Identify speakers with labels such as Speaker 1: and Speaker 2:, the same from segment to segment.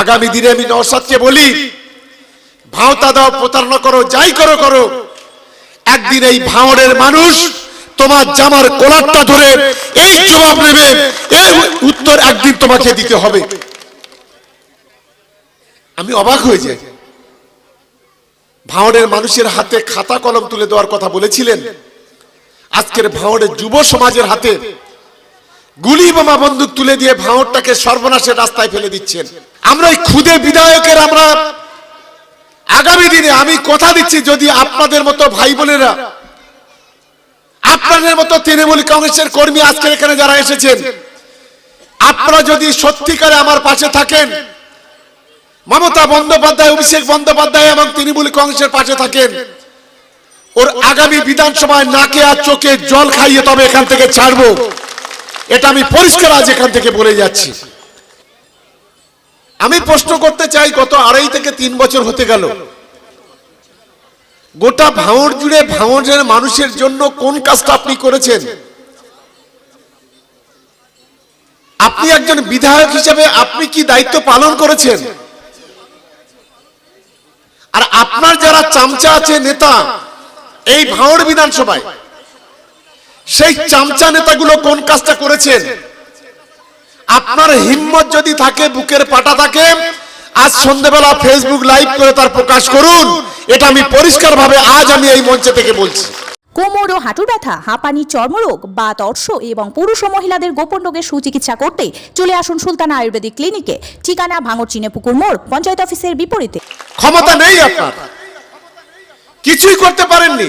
Speaker 1: আগামী দিনে আমি নওসাদকে বলি ভাওতা দাও, প্রতারণা করো, যাই করো করো। একদিন এই ভাঁড়ের মানুষ তোমার জামার কোলারটা ধরে এই জবাব নেবে, এই উত্তর একদিন তোমাকে দিতে হবে। আমি অবাক হয়ে যাই। ভাঁড়ের মানুষের হাতে খাতা কলম তুলে দেওয়ার কথা বলেছিলেন। আজকের ভাঁড়ের যুব সমাজের হাতে গুলি বোমা বন্দুক তুলে দিয়ে ভাঁড়টাকে সর্বনাশের রাস্তায় ফেলে দিচ্ছেন। আমরা এই খুদে বিধায়কের আমরা আগামী দিনে আমি কথা দিচ্ছি যদি আপনাদের মতো ভাই বোনেরা, আপনাদের মতো তৃণমূল কংগ্রেসের কর্মী আজকের এখানে যারা এসেছেন, আপনারা যদি সত্যিকারে আমার পাশে থাকেন, মমতা বন্দ্যোপাধ্যায়, অভিষেক বন্দ্যোপাধ্যায় এবং তৃণমূল কংগ্রেসের পাশে থাকেন, ওর আগামী বিধানসভায় নাকে আর চোখে জল খাইয়ে তবে এখান থেকে ছাড়বো। এটা আমি পরিষ্কার আজ এখান থেকে বলে যাচ্ছি। আমি প্রশ্ন করতে চাই, গত আড়াই থেকে তিন বছর হতে গেল। গোটা ভাঁড় জুড়ে ভাঁড়ের মানুষের জন্য কোন কাজটা আপনি করেছেন? আপনি একজন বিধায়ক হিসেবে আপনি কি দায়িত্ব পালন করেছেন? আর আপনার যারা চামচা আছে নেতা, এই ভাঁড় বিধানসভায় সেই চামচা নেতাগুলো কোন কাজটা করেছেন? আপনার হিম্মত যদি থাকে বুকের পাটা থাকে আজ সন্ধ্যেবেলা ফেসবুক লাইভ করে তার প্রকাশ করুন। এটা আমি পরিষ্কার ভাবে আজ আমি এই মঞ্চে থেকে বলছি।
Speaker 2: কোমর ও হাঁটুর ব্যথা হাঁপানি চর্মরোগ বা তর্ষ এবং পুরুষ ও মহিলাদের গোপন রোগের সুচিকিৎসা করতে চলে আসুন সুলতানা আয়ুর্বেদিক ক্লিনিকে। ঠিকানা ভাঙর চিনেপুকুর মোড় পঞ্চায়েত অফিসের বিপরীতে।
Speaker 1: ক্ষমতা নেই আপনার। কিছুই করতে পারেননি।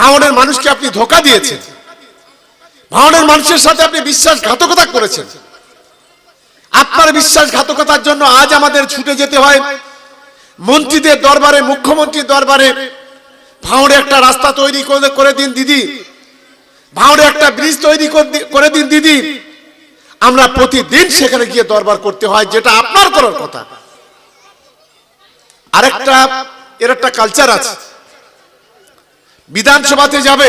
Speaker 1: ভাঙনের মানুষকে আপনি ধোকা দিয়েছেন। ভাঙনের মানুষের সাথে আপনি বিশ্বাসঘাতকতা করেছেন। আপনার বিশ্বাসঘাতকতার জন্য আজ আমাদের ছুটে যেতে হয় মন্ত্রীদের দরবারে, মুখ্যমন্ত্রীর দরবারে। ভাঙড়ে একটা রাস্তা তৈরি করে- দিন দিদি। ভাঙড়ে একটা ব্রিজ তৈরি করে দিন দিদি। আমরা প্রতিদিন সেখানে গিয়ে দরবার করতে হয়, যেটা আপনার করার কথা। আরেকটা, এর একটা কালচার আছে। বিধানসভাতে যাবে।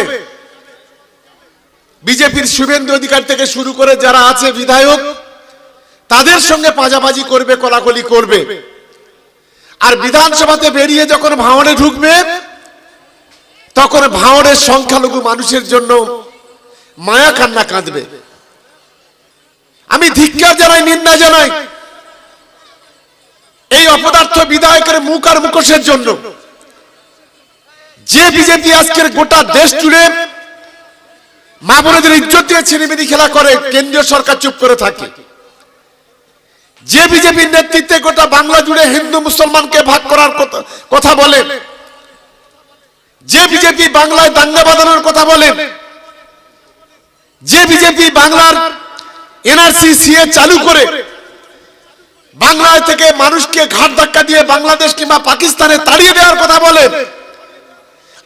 Speaker 1: বিজেপির শুভেন্দু অধিকার থেকে শুরু করে যারা আছে বিধায়ক, তাদের সঙ্গে পাজাবাজি করবে, কলাকলি করবে। আর বিধানসভাতে বেরিয়ে যখন ভাঙড়ে ঢুকবে, তখন ভাঙড়ের সংখ্যালঘু মানুষের জন্য মায়া কান্না কাঁদবে। আমি ধিক্কার জানাই, নিন্দা জানাই এই অপদার্থ বিধায়কের মুখ আর মুখোশের জন্য। যে বিজেপি আজকের গোটা দেশ জুড়ে মা বোনেদের ইজ্জত দিয়ে ছিনিমিনি খেলা করে, কেন্দ্রীয় সরকার চুপ করে থাকে। যে বিজেপির নেতৃত্বে গোটা বাংলা জুড়ে হিন্দু মুসলমানকে ভাগ করার কথা- কথা বলে, যে বিজেপি বাংলায় দাঙ্গা বাঁধানোর কথা বলে, যে বিজেপি বাংলার এনআরসি, সিএ চালু করে, বাংলায় থেকে মানুষকে ঘাট ধাক্কা দিয়ে বাংলাদেশ কিংবা পাকিস্তানে তাড়িয়ে দেওয়ার কথা বলে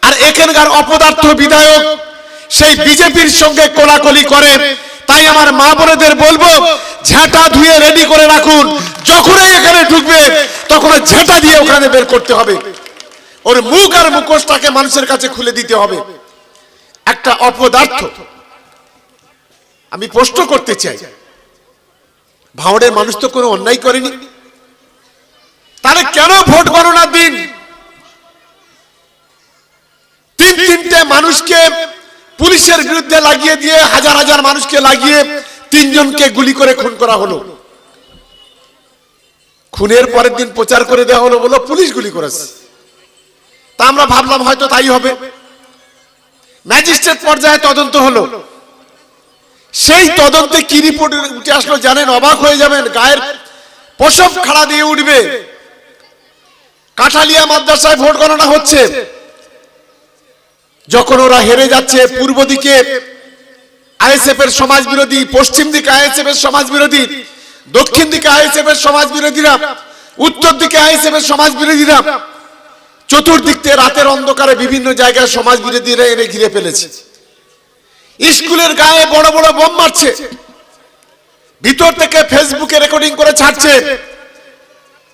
Speaker 1: আর এখানকার অপদার্থ বিধায়ক সেই বিজেপির সঙ্গে কোলাকলি করে। তাই আমার মা বোনেদের বলব, ঝাঁটা ধুয়ে রেডি করে রাখুন। যখনই এখানে ঢুকবে, তখন ঝাঁটা দিয়ে ওখানে বের করতে হবে। ওর মুখ আর মুখোশটাকে মানুষের কাছে খুলে দিতে হবে। একটা অপদার্থ। আমি প্রশ্ন করতে চাই ভাঁড়ের মানুষ তো কোনো অন্যায় করেনি? তাহলে কেন মানুষকে পুলিশের বিরুদ্ধে লাগিয়ে দিয়ে হাজার হাজার মানুষকে লাগিয়ে তিনজনকে গুলি করে খুন করা হলো। খুনের পরের দিন প্রচার করে দেওয়া হলো বলো, পুলিশ গুলি করেছে। তা আমরা ভাবলাম হয়তো তাই হবে। ম্যাজিস্ট্রেট পর্যায়ে তদন্ত হলো। সেই তদন্তে কি রিপোর্ট উঠে আসলো জানেন? অবাক হয়ে যাবেন, গায়ের প্রসব খাড়া দিয়ে উঠবে। কাঠালিয়া মাদ্রাসায় ভোট গণনা হচ্ছে। যখন ওরা হেরে যাচ্ছে, পূর্ব দিকে আইএসএফ এর সমাজ বিরোধী পশ্চিম দিকে আইএসএফ এর সমাজ বিরোধী দক্ষিণ দিকে আইএসএফ এর সমাজ বিরোধীরা উত্তর দিকে আইএসএফ এর সমাজ বিরোধীরা চতুর্দিক থেকে রাতের অন্ধকারে বিভিন্ন জায়গায় সমাজ বিরোধীরা এনে ঘিরে ফেলেছে। স্কুলের গায়ে বড় বড় বোম মারছে। ভিতর থেকে ফেসবুকে রেকর্ডিং করে ছাড়ছে।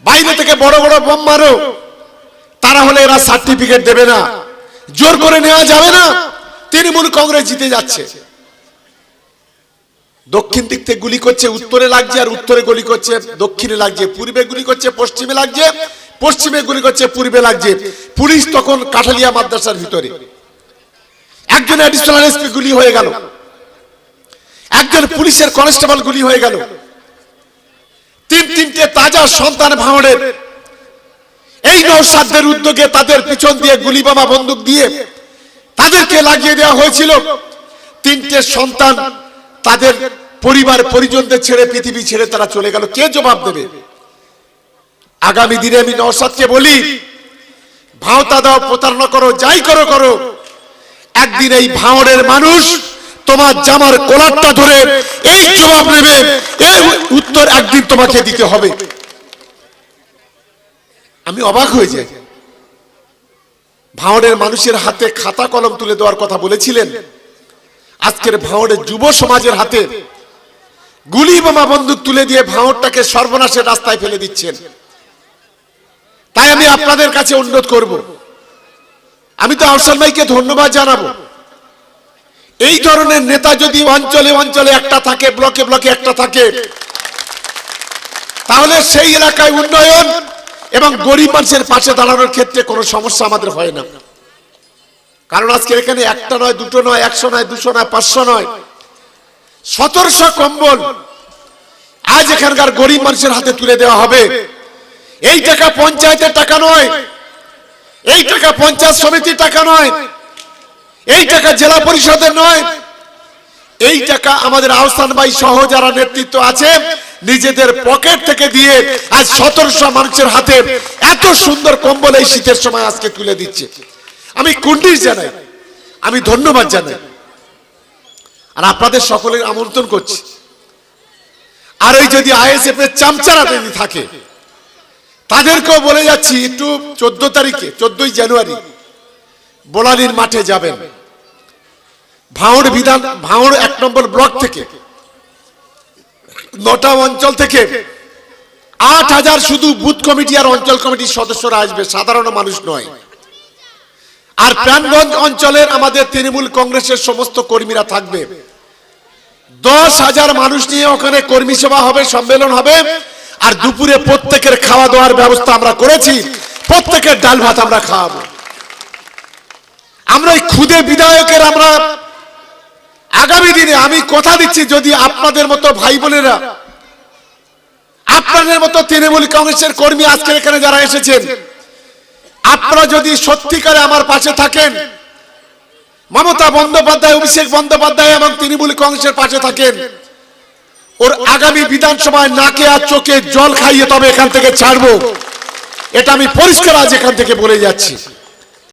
Speaker 1: বাইরে থেকে বড় বড় বোম মারো। তারা হলে এরা সার্টিফিকেট দেবে না। জোর করে নেওয়া যাবে না। তৃণমূল কংগ্রেস জিতে যাচ্ছে। দক্ষিণ দিক থেকে গুলি করছে, উত্তরে লাগছে আর উত্তরে গুলি করছে, দক্ষিণে লাগছে, পূর্বে গুলি করছে, পশ্চিমে লাগছে, পশ্চিমে গুলি করছে, পূর্বে লাগছে। পুলিশ তখন কাঠালিয়া মাদ্রাসার ভিতরে। একজন অ্যাডিশনাল এসপি গুলি হয়ে গেল। একজন পুলিশের কনস্টেবল গুলি হয়ে গেল। তিন তিনটে তাজা সন্তান ভাঙড়ের এই নৌসাদদের উদ্যোগে তাদের পিছন দিয়ে গুলি বোমা বন্দুক দিয়ে তাদেরকে লাগিয়ে দেওয়া হয়েছিল। তিনটে সন্তান তাদের পরিবার, পরিজনদের ছেড়ে, পৃথিবী ছেড়ে তারা চলে গেল। কে জবাব দেবে? আগামী দিনে আমি নওসাদকে বলি, ভাওতা দাও, প্রতারণা করো, যাই করো করো। একদিন এই ভাঙড়ের মানুষ তোমার জামার কোলারটা ধরে এই জবাব নেবে, এই উত্তর একদিন তোমাকে দিতে হবে। আমি অবাক হয়ে যাই। ভাঙড়ের মানুষের হাতে খাতা কলম তুলে দেওয়ার কথা বলেছিলেন। আজকের ভাঙড়ের যুব সমাজের হাতে গুলি বোমা বন্দুক তুলে দিয়ে ভাঙড়টাকে সর্বনাশের রাস্তায় ফেলে দিচ্ছেন। তাই আমি আপনাদের কাছে অনুরোধ করব। আমি তো আহসান ভাইকে ধন্যবাদ জানাব। এই ধরনের নেতা যদি অঞ্চলে অঞ্চলে একটা থাকে, ব্লকে ব্লকে একটা থাকে, তাহলে সেই এলাকায় উন্নয়ন এবং গরিব মানুষের পাশে দাঁড়ানোর ক্ষেত্রে কোনো সমস্যা আমাদের হয় না। কারণ আজকে এখানে একটা নয়, দুটো নয়, একশো নয়, দুশো নয়, পাঁচশো নয়, সতেরোশো কম্বল আজ এখানকার গরিব মানুষের হাতে তুলে দেওয়া হবে। এই টাকা পঞ্চায়েতের টাকা নয়, এই টাকা পঞ্চায়েত সমিতির টাকা নয়, এই টাকা জেলা পরিষদের নয়, এই টাকা আমাদের আহসান ভাই সহ যারা নেতৃত্ব আছে নিজেদের পকেট থেকে দিয়ে আজ সতেরোশো মানুষের হাতে এত সুন্দর কম্বল এই শীতের সময় আজকে তুলে দিচ্ছে। আমি কুন্ডিস জানাই, আমি ধন্যবাদ জানাই। আর আপনাদের সকলের আমন্ত্রণ করছি। আর ওই যদি আইএসএফ এর চামচারা যদি থাকে, তাদেরকেও বলে যাচ্ছি, একটু চোদ্দ তারিখে, চোদ্দই জানুয়ারি, বোলালির মাঠে যাবেন। ভাঙড় বিধান ভাঙড় এক নম্বর ব্লক থেকে নটা অঞ্চল থেকে আট হাজার শুধু বুথ কমিটি আর অঞ্চল কমিটির সদস্যরা আসবে, সাধারণ মানুষ নয়। আর প্রাণগঞ্জ অঞ্চলের আমাদের তৃণমূল কংগ্রেসের সমস্ত কর্মীরা থাকবে। দশ হাজার মানুষ নিয়ে ওখানে কর্মী সভা হবে, সম্মেলন হবে, আর দুপুরে প্রত্যেকের খাওয়া দাওয়ার ব্যবস্থা আমরা করেছি, প্রত্যেকের ডাল ভাত আমরা খাওয়াবো। আমরা এই ক্ষুদে বিধায়কের আমরা আগামী দিনে আমি কথা দিচ্ছি যদি আপনাদের মতো ভাই বোনেরা, আপনাদের মতো তৃণমূল কংগ্রেসের কর্মী আজকের এখানে যারা এসেছেন, আপনারা যদি সত্যিকারে আমার পাশে থাকেন, মমতা বন্দ্যোপাধ্যায়, অভিষেক বন্দ্যোপাধ্যায় এবং তৃণমূল কংগ্রেসের পাশে থাকেন, ওর আগামী বিধানসভায় নাকে আর চোখে জল খাইয়ে তবে এখান থেকে ছাড়বো। এটা আমি পরিষ্কার আজ এখান থেকে বলে যাচ্ছি।